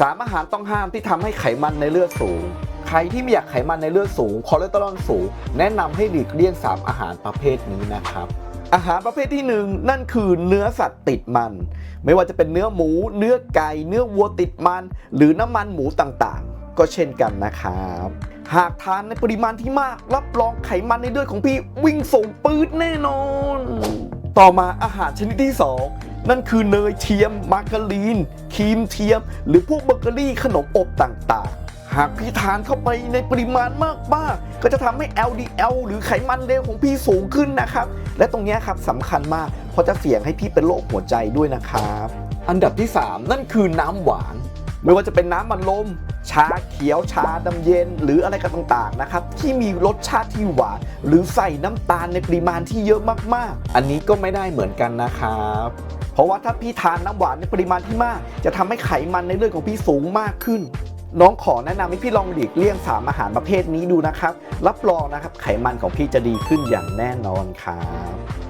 สามอาหารต้องห้ามที่ทำให้ไขมันในเลือดสูง ใครที่ไม่อยากไขมันในเลือดสูง คอเลสเตอรอลสูง แนะนำให้หลีกเลี่ยง 3 อาหารประเภทนี้นะครับ อาหารประเภทที่หนึ่งนั่นคือเนื้อสัตว์ติดมัน ไม่ว่าจะเป็นเนื้อหมู เนื้อไก่ เนื้อวัวติดมัน หรือน้ำมันหมูต่างๆ ก็เช่นกันนะครับ หากทานในปริมาณที่มาก รับรองไขมันในเลือดของพี่วิ่งส่งปื๊ดแน่นอน ต่อมาอาหารชนิดที่ 2 นั่นคือเนยเทียม มาการีน ครีมเทียม หรือพวกเบเกอรี่ขนมอบต่างๆ หากพี่ทานเข้าไปในปริมาณมากๆ ก็จะทำให้ LDL หรือไขมันเลวของพี่สูงขึ้นนะครับ และตรงนี้ครับสำคัญมาก เพราะจะเสี่ยงให้พี่เป็นโรคหัวใจด้วยนะครับ อันดับที่ 3 นั่นคือน้ำหวาน ไม่ว่าจะเป็นน้ำมันลมชาเขียวชาดำเย็นหรืออะไรกันต่างๆนะครับที่มีรสชาติที่หวานหรือใส่น้ำตาลในปริมาณที่เยอะมากๆ อันนี้ก็ไม่ได้เหมือนกันนะครับ เพราะว่าถ้าพี่ทานน้ำหวานในปริมาณที่มาก จะทำให้ไขมันในเลือดของพี่สูงมากขึ้น น้องขอแนะนำให้พี่ลองหลีกเลี่ยงสามอาหารประเภทนี้ดูนะครับ รับรองนะครับไขมันของพี่จะดีขึ้นอย่างแน่นอนครับ